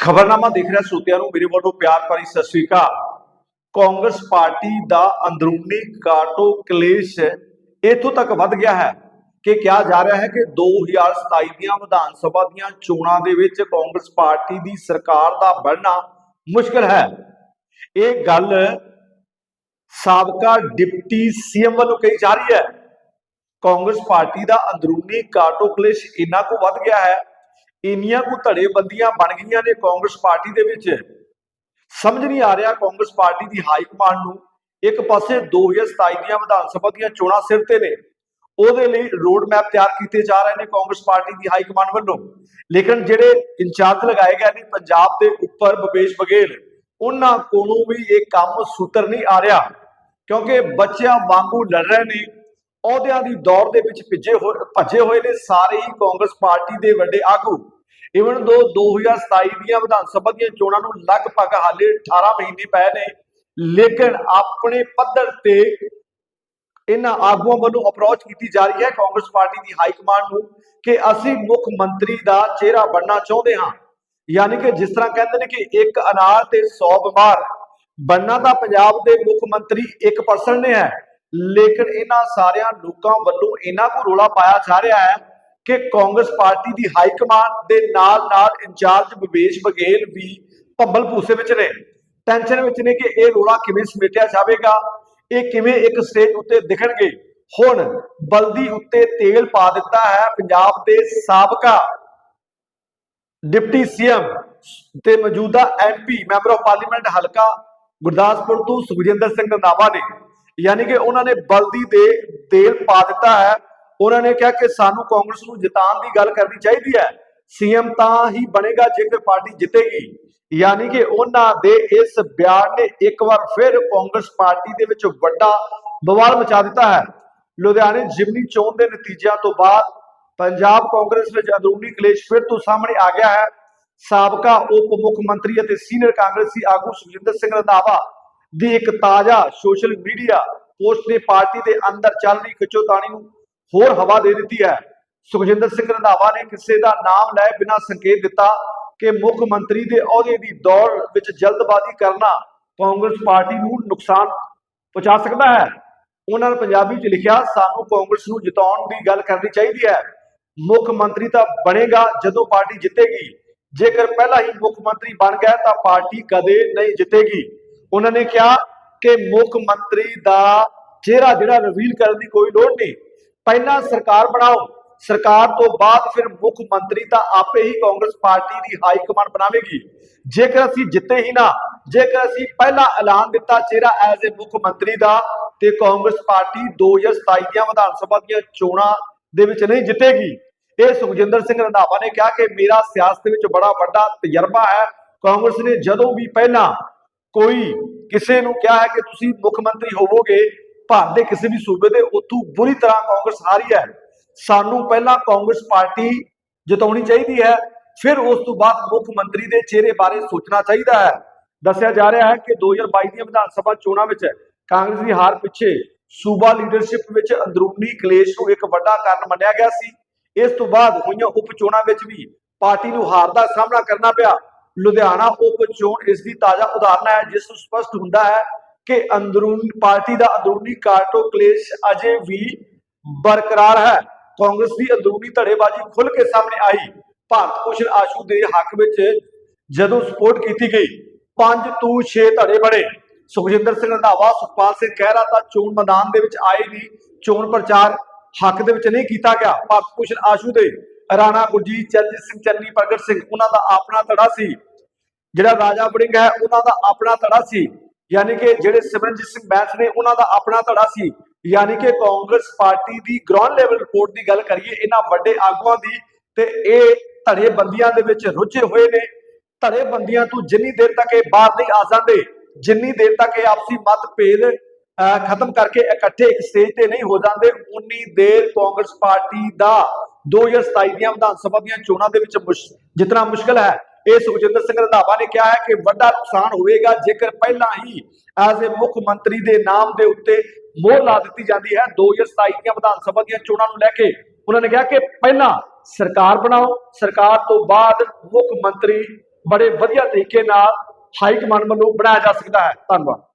ਖਬਰਨਾਮਾ ਦੇਖ ਰਿਹਾ ਸੋਤਿਆਂ ਨੂੰ, ਮੇਰੇ ਵੱਲੋਂ ਪਿਆਰ ਭਰੀ ਸਤਿ ਸ੍ਰੀ ਅਕਾਲ। ਕਾਂਗਰਸ ਪਾਰਟੀ ਦਾ ਅੰਦਰੂਨੀ ਕਾਟੋ ਕਲੇਸ਼ ਇੱਥੋਂ ਤੱਕ ਵੱਧ ਗਿਆ ਹੈ ਕਿ ਕਿਹਾ ਜਾ ਰਿਹਾ ਹੈ ਕਿ 2027 ਦੀਆਂ ਵਿਧਾਨ ਸਭਾ ਦੀਆਂ ਚੋਣਾਂ ਦੇ ਵਿੱਚ ਕਾਂਗਰਸ ਪਾਰਟੀ ਦੀ ਸਰਕਾਰ ਦਾ ਬਣਨਾ ਮੁਸ਼ਕਲ ਹੈ। ਇਹ ਗੱਲ ਸਾਬਕਾ ਡਿਪਟੀ ਸੀਐਮ ਵੱਲੋਂ ਕਹੀ ਜਾ ਰਹੀ ਹੈ। ਕਾਂਗਰਸ ਪਾਰਟੀ ਦਾ ਅੰਦਰੂਨੀ ਕਾਟੋ ਕਲੇਸ਼ ਇੰਨਾ ਕੁ ਵੱਧ ਗਿਆ ਹੈ ਇੰਨੀਆਂ ਕੁ ਧੜੇਬੰਦੀਆਂ ਬਣ ਗਈਆਂ ਨੇ ਕਾਂਗਰਸ ਪਾਰਟੀ ਦੇ ਵਿੱਚ। ਸਮਝ ਨਹੀਂ ਆ ਰਿਹਾ ਕਾਂਗਰਸ ਪਾਰਟੀ ਦੀ ਹਾਈ ਕਮਾਂਡ ਨੂੰ। ਇੱਕ ਪਾਸੇ 2027 ਦੀਆਂ ਵਿਧਾਨ ਸਭਾ ਦੀਆਂ ਚੋਣਾਂ ਸਿਰ ਤੇ ਨੇ। ਉਹਦੇ ਲਈ ਰੋਡ ਮੈਪ ਤਿਆਰ ਕੀਤੇ ਜਾ ਰਹੇ ਨੇ ਕਾਂਗਰਸ ਪਾਰਟੀ ਦੀ ਹਾਈ ਕਮਾਂਡ ਵੱਲੋਂ। ਲੇਕਿਨ ਜਿਹੜੇ ਇੰਚਾਰਜ ਲਗਾਏ ਗਏ ਨੇ ਪੰਜਾਬ ਦੇ ਉੱਪਰ ਭੁਪੇਸ਼ ਬਘੇਲ, ਉਹਨਾਂ ਕੋਲੋਂ ਵੀ ਇਹ ਕੰਮ ਸੂਤਰ ਨਹੀਂ ਆ ਰਿਹਾ। ਕਿਉਂਕਿ ਬੱਚਿਆਂ ਵਾਂਗੂ ਲੜ ਰਹੇ ਨੇ। ਅਹੁਦਿਆਂ ਦੀ ਦੌੜ ਦੇ ਵਿੱਚ ਭਿੱਜੇ ਹੋਏ, ਭੱਜੇ ਹੋਏ ਨੇ ਸਾਰੇ ਹੀ ਕਾਂਗਰਸ ਪਾਰਟੀ ਦੇ ਵੱਡੇ ਆਗੂ। ਇਵਨ ਦੋ 2027 ਦੀਆਂ ਵਿਧਾਨ ਸਭਾ ਦੀਆਂ ਚੋਣਾਂ ਨੂੰ ਲਗਭਗ ਹਾਲੇ 18 ਮਹੀਨੇ ਪਏ ਨੇ, ਲੇਕਿਨ ਆਪਣੇ ਪੱਧਰ ਤੇ ਇਹਨਾਂ ਆਗੂਆਂ ਵੱਲੋਂ ਅਪਰੋਚ ਕੀਤੀ ਜਾ ਰਹੀ ਹੈ ਕਾਂਗਰਸ ਪਾਰਟੀ ਦੀ ਹਾਈ ਕਮਾਂਡ ਨੂੰ ਕਿ ਅਸੀਂ ਮੁੱਖ ਮੰਤਰੀ ਦਾ ਚਿਹਰਾ ਬਣਨਾ ਚਾਹੁੰਦੇ ਹਾਂ। ਯਾਨੀ ਕਿ ਜਿਸ ਤਰ੍ਹਾਂ ਕਹਿੰਦੇ ਨੇ ਕਿ ਇੱਕ ਅਨਾਰ ਤੇ 100 ਬਿਮਾਰ ਬਣਨਾ ਤਾਂ ਪੰਜਾਬ ਦੇ ਮੁੱਖ ਮੰਤਰੀ 1% ਨੇ ਹੈ। ਲੇਕਿਨ ਇਹਨਾਂ ਸਾਰਿਆਂ ਲੋਕਾਂ ਵੱਲੋਂ ਇਹਨਾਂ ਕੋ ਰੋਲਾ ਪਾਇਆ ਜਾ ਰਿਹਾ ਹੈ ਕਿ ਕਾਂਗਰਸ ਪਾਰਟੀ ਦੀ ਹਾਈ ਕਮਾਂਡ ਦੇ ਨਾਲ ਨਾਲ ਇੰਚਾਰਜ ਵਿਵੇਸ਼ ਬਘੇਲ ਵੀ ਭੰਬਲ ਭੂਸੇ ਵਿੱਚ ਨੇ। ਟੈਨਸ਼ਨ ਵਿੱਚ ਨੇ ਕਿ ਇਹ ਰੋਲਾ ਕਿਵੇਂ ਸਮੇਟਿਆ ਜਾਵੇਗਾ, ਇਹ ਕਿਵੇਂ ਇੱਕ ਸਟੇਜ ਉੱਤੇ ਦਿਖਣਗੇ। ਹੁਣ ਬਲਦੀ ਉੱਤੇ ਤੇਲ ਪਾ ਦਿੱਤਾ ਹੈ ਪੰਜਾਬ ਦੇ ਸਾਬਕਾ ਡਿਪਟੀ ਸੀਐਮ ਤੇ ਮੌਜੂਦਾ ਐਮਪੀ ਮੈਂਬਰ ਆਫ ਪਾਰਲੀਮੈਂਟ ਹਲਕਾ ਗੁਰਦਾਸਪੁਰ ਤੋਂ ਸੁਖਜਿੰਦਰ ਸਿੰਘ ਰੰਧਾਵਾ ਨੇ। ਯਾਨੀ ਕਿ ਉਹਨਾਂ ਨੇ ਬਲਦੀ ਦੇ ਤੇਲ ਪਾ ਦਿੱਤਾ ਹੈ। ਉਹਨਾਂ ਨੇ ਕਿਹਾ ਕਿ ਸਾਨੂੰ ਕਾਂਗਰਸ ਨੂੰ ਜਿਤਾਉਣ ਦੀ ਗੱਲ ਕਰਨੀ ਚਾਹੀਦੀ ਹੈ। ਸੀਐਮ ਤਾਂ ਹੀ ਬਣੇਗਾ ਜੇਕਰ ਪਾਰਟੀ ਜਿੱਤੇਗੀ। ਯਾਨੀ ਕਿ ਉਹਨਾਂ ਦੇ ਇਸ ਬਿਆਨ ਨੇ ਇੱਕ ਵਾਰ ਫਿਰ ਕਾਂਗਰਸ ਪਾਰਟੀ ਦੇ ਵਿੱਚ ਵੱਡਾ ਬਵਾਲ ਮਚਾ ਦਿੱਤਾ ਹੈ। ਲੁਧਿਆਣੇ ਜਿਮਨੀ ਚੋਣ ਦੇ ਨਤੀਜਿਆਂ ਤੋਂ ਬਾਅਦ ਪੰਜਾਬ ਕਾਂਗਰਸ ਵਿੱਚ ਅੰਦਰੂਨੀ ਕਲੇਸ਼ ਫਿਰ ਤੋਂ ਸਾਹਮਣੇ ਆ ਗਿਆ ਹੈ। ਸਾਬਕਾ ਉਪ ਮੁੱਖ ਮੰਤਰੀ ਅਤੇ ਸੀਨੀਅਰ ਕਾਂਗਰਸੀ ਆਗੂ ਸੁਖਜਿੰਦਰ ਸਿੰਘ ਰੰਧਾਵਾ ਦੀ ਇੱਕ ਤਾਜ਼ਾ ਸੋਸ਼ਲ ਮੀਡੀਆ ਪੋਸਟ ਨੇ ਪਾਰਟੀ ਦੇ ਅੰਦਰ ਚੱਲ ਰਹੀ ਖਿੱਚੋਤਾਣੀ ਨੂੰ ਹੋਰ ਹਵਾ ਦੇ ਦਿੱਤੀ ਹੈ। ਸੁਖਜਿੰਦਰ ਸਿੰਘ ਰੰਧਾਵਾ ਨੇ ਕਿਸੇ ਦਾ ਨਾਮ ਲੈ ਬਿਨਾਂ ਸੰਕੇਤ ਦਿੱਤਾ ਕਿ ਮੁੱਖ ਮੰਤਰੀ ਦੇ ਅਹੁਦੇ ਦੀ ਦੌੜ ਵਿੱਚ ਜਲਦਬਾਜ਼ੀ ਕਰਨਾ ਕਾਂਗਰਸ ਪਾਰਟੀ ਨੂੰ ਨੁਕਸਾਨ ਪਹੁੰਚਾ ਸਕਦਾ ਹੈ। ਉਹਨਾਂ ਨੇ ਪੰਜਾਬੀ ਵਿੱਚ ਲਿਖਿਆ, ਸਾਨੂੰ ਕਾਂਗਰਸ ਨੂੰ ਜਿਤਾਉਣ ਦੀ ਗੱਲ ਕਰਨੀ ਚਾਹੀਦੀ ਹੈ। ਮੁੱਖ ਮੰਤਰੀ ਤਾਂ ਬਣੇਗਾ ਜਦੋਂ ਪਾਰਟੀ ਜਿੱਤੇਗੀ। ਜੇਕਰ ਪਹਿਲਾਂ ਹੀ ਮੁੱਖ ਮੰਤਰੀ ਬਣ ਗਿਆ ਤਾਂ ਪਾਰਟੀ ਕਦੇ ਨਹੀਂ ਜਿੱਤੇਗੀ। ਉਹਨਾਂ ਨੇ ਕਿਹਾ ਕਿ ਮੁੱਖ ਮੰਤਰੀ ਦਾ ਚਿਹਰਾ ਜਿਹੜਾ ਰਿਵੀਲ ਕਰਨ ਦੀ ਕੋਈ ਲੋੜ ਨਹੀਂ। ਪਹਿਲਾਂ ਸਰਕਾਰ ਬਣਾਓ, ਸਰਕਾਰ ਤੋਂ ਬਾਅਦ ਫਿਰ ਮੁੱਖ ਮੰਤਰੀ ਤਾਂ ਆਪੇ ਹੀ ਕਾਂਗਰਸ ਪਾਰਟੀ ਦੀ ਹਾਈ ਕਮਾਂਡ ਬਣਾਵੇਗੀ। ਜੇਕਰ ਅਸੀਂ ਜਿੱਤੇ ਹੀ ਨਾ, ਜੇਕਰ ਅਸੀਂ ਪਹਿਲਾਂ ਐਲਾਨ ਦਿੱਤਾ ਚਿਹਰਾ ਐਜ਼ ਅ ਮੁੱਖ ਮੰਤਰੀ ਦਾ, ਤੇ ਕਾਂਗਰਸ ਪਾਰਟੀ 2027 ਦੀਆਂ ਵਿਧਾਨ ਸਭਾ ਦੀਆਂ ਚੋਣਾਂ ਦੇ ਵਿੱਚ ਨਹੀਂ ਜਿੱਤੇਗੀ। ਇਹ ਸੁਖਜਿੰਦਰ ਸਿੰਘ ਰੰਧਾਵਾ ਨੇ ਕਿਹਾ ਕਿ ਮੇਰਾ ਸਿਆਸਤ ਵਿੱਚ ਬੜਾ ਵੱਡਾ ਤਜਰਬਾ ਹੈ। ਕਾਂਗਰਸ ਨੇ ਜਦੋਂ ਵੀ ਪਹਿਲਾਂ ਕੋਈ ਕਿਸੇ ਨੂੰ ਕਿਹਾ ਹੈ ਕਿ ਤੁਸੀਂ ਮੁੱਖ ਮੰਤਰੀ ਹੋਵੋਗੇ, ਭਾਰਤ ਦੇ ਕਿਸੇ ਵੀ ਸੂਬੇ ਦੇ, ਉੱਥੋਂ ਬੁਰੀ ਤਰ੍ਹਾਂ ਕਾਂਗਰਸ ਹਾਰੀ ਹੈ। ਸਾਨੂੰ ਪਹਿਲਾਂ ਕਾਂਗਰਸ ਪਾਰਟੀ ਜਿਤਾਉਣੀ ਚਾਹੀਦੀ ਹੈ, ਫਿਰ ਉਸ ਤੋਂ ਬਾਅਦ ਮੁੱਖ ਮੰਤਰੀ ਦੇ ਚਿਹਰੇ ਬਾਰੇ ਸੋਚਣਾ ਚਾਹੀਦਾ ਹੈ। ਦੱਸਿਆ ਜਾ ਰਿਹਾ ਹੈ ਕਿ 2022 ਦੀਆਂ ਵਿਧਾਨ ਸਭਾ ਚੋਣਾਂ ਵਿੱਚ ਕਾਂਗਰਸ ਦੀ ਹਾਰ ਪਿੱਛੇ ਸੂਬਾ ਲੀਡਰਸ਼ਿਪ ਵਿੱਚ ਅੰਦਰੂਨੀ ਕਲੇਸ਼ ਨੂੰ ਇੱਕ ਵੱਡਾ ਕਾਰਨ ਮੰਨਿਆ ਗਿਆ ਸੀ। ਇਸ ਤੋਂ ਬਾਅਦ ਹੋਈਆਂ ਉਪ ਚੋਣਾਂ ਵਿੱਚ ਵੀ ਪਾਰਟੀ ਨੂੰ ਹਾਰ ਦਾ ਸਾਹਮਣਾ ਕਰਨਾ ਪਿਆ। ਲੁਧਿਆਣਾ ਉਪ ਚੋਣ ਇਸ ਦੀ ਤਾਜ਼ਾ ਉਦਾਹਰਨ ਹੈ, ਜਿਸ ਤੋਂ ਸਪਸ਼ਟ ਹੁੰਦਾ ਹੈ ਕਿ ਅੰਦਰੂਨੀ ਪਾਰਟੀ ਦਾ ਅੰਦਰੂਨੀ ਕਾਰਟੋ ਕਲੇਸ਼ ਅਜੇ ਵੀ ਬਰਕਰਾਰ ਹੈ। ਕਾਂਗਰਸ ਦੀ ਅੰਦਰੂਨੀ ਧੜੇਬਾਜ਼ੀ ਖੁੱਲ ਕੇ ਸਾਹਮਣੇ ਆਈ। ਭਾਰਤ ਭੂਸ਼ਣ ਆਸ਼ੂ ਦੇ ਹੱਕ ਵਿੱਚ ਜਦੋਂ ਸਪੋਰਟ ਕੀਤੀ ਗਈ 5 ਤੋਂ 6 ਧੜੇ ਬਣੇ। ਸੁਖਜਿੰਦਰ ਸਿੰਘ ਰੰਧਾਵਾ, ਸੁਖਪਾਲ ਸਿੰਘ ਖਹਿਰਾ ਤਾਂ ਚੋਣ ਮੈਦਾਨ ਦੇ ਵਿੱਚ ਆਏ ਨਹੀਂ ਚੋਣ ਪ੍ਰਚਾਰ ਹੱਕ ਦੇ ਵਿੱਚ ਨਹੀਂ ਕੀਤਾ ਗਿਆ। ਭਾਰਤ ਭੂਸ਼ਣ ਆਸ਼ੂ ਦੇ ਰਾਣਾ ਗੁਰਜੀਤ ਚਰਨਜੀਤ ਸਿੰਘ ਚੰਨੀ ਪ੍ਰਗਟ ਸਿੰਘ, ਉਹਨਾਂ ਦਾ ਆਪਣਾ ਧੜਾ ਸੀ। ਜਿਹੜਾ ਰਾਜਾ ਵੜਿੰਗ ਹੈ ਉਹਨਾਂ ਦਾ ਆਪਣਾ ਧੜਾ ਸੀ। ਯਾਨੀ ਕਿ ਜਿਹੜੇ ਸਿਮਰਨਜੀਤ ਸਿੰਘ ਬੈਂਸ ਨੇ ਉਹਨਾਂ ਦਾ ਆਪਣਾ ਧੜਾ ਸੀ। ਯਾਨੀ ਕਿ ਕਾਂਗਰਸ ਪਾਰਟੀ ਦੀ ਗਰਾਊਂਡ ਲੈਵਲ ਰਿਪੋਰਟ ਦੀ ਗੱਲ ਕਰੀਏ ਇਹਨਾਂ ਵੱਡੇ ਆਗੂਆਂ ਦੀ ਤੇ ਇਹ ਧੜੇ ਬੰਦੀਆਂ ਦੇ ਵਿੱਚ ਰੁੱਝੇ ਹੋਏ ਨੇ। ਧੜੇ ਬੰਦੀਆਂ ਤੋਂ ਜਿੰਨੀ ਦੇਰ ਤੱਕ ਇਹ ਬਾਹਰ ਨਹੀਂ ਆ ਜਾਂਦੇ ਜਿੰਨੀ ਦੇਰ ਤੱਕ ਇਹ ਆਪਸੀ ਮਤਭੇਦ ਅਹ, ਖਤਮ ਕਰਕੇ ਇਕੱਠੇ ਇੱਕ ਸਟੇਜ ਤੇ ਨਹੀਂ ਹੋ ਜਾਂਦੇ ਉਨੀ ਦੇਰ ਕਾਂਗਰਸ ਪਾਰਟੀ ਦਾ 2027 ਦੀਆਂ ਵਿਧਾਨ ਸਭਾ ਦੀਆਂ ਚੋਣਾਂ ਦੇ ਵਿੱਚ ਮੁਸ਼- ਜਿੱਤਣਾ ਮੁਸ਼ਕਲ ਹੈ। ਇਹ ਸੁਖਜਿੰਦਰ ਸਿੰਘ ਰੰਧਾਵਾ ਨੇ ਕਿਹਾ ਹੈ ਕਿ ਵੱਡਾ ਨੁਕਸਾਨ ਹੋਵੇਗਾ ਜੇਕਰ ਪਹਿਲਾਂ ਹੀ ਐਜ਼ ਅ ਮੁੱਖ ਮੰਤਰੀ ਦੇ ਨਾਮ ਦੇ ਉੱਤੇ ਮੋਹਰ ਲਾ ਦਿੱਤੀ ਜਾਂਦੀ ਹੈ। 2027 ਦੀਆਂ ਵਿਧਾਨ ਸਭਾ ਦੀਆਂ ਚੋਣਾਂ ਨੂੰ ਲੈ ਕੇ ਉਹਨਾਂ ਨੇ ਕਿਹਾ ਕਿ ਪਹਿਲਾਂ ਸਰਕਾਰ ਬਣਾਓ। ਸਰਕਾਰ ਤੋਂ ਬਾਅਦ ਮੁੱਖ ਮੰਤਰੀ ਬੜੇ ਵਧੀਆ ਤਰੀਕੇ ਨਾਲ ਹਾਈ ਕਮਾਂਡ ਵੱਲੋਂ ਬਣਾਇਆ ਜਾ ਸਕਦਾ ਹੈ। ਧੰਨਵਾਦ।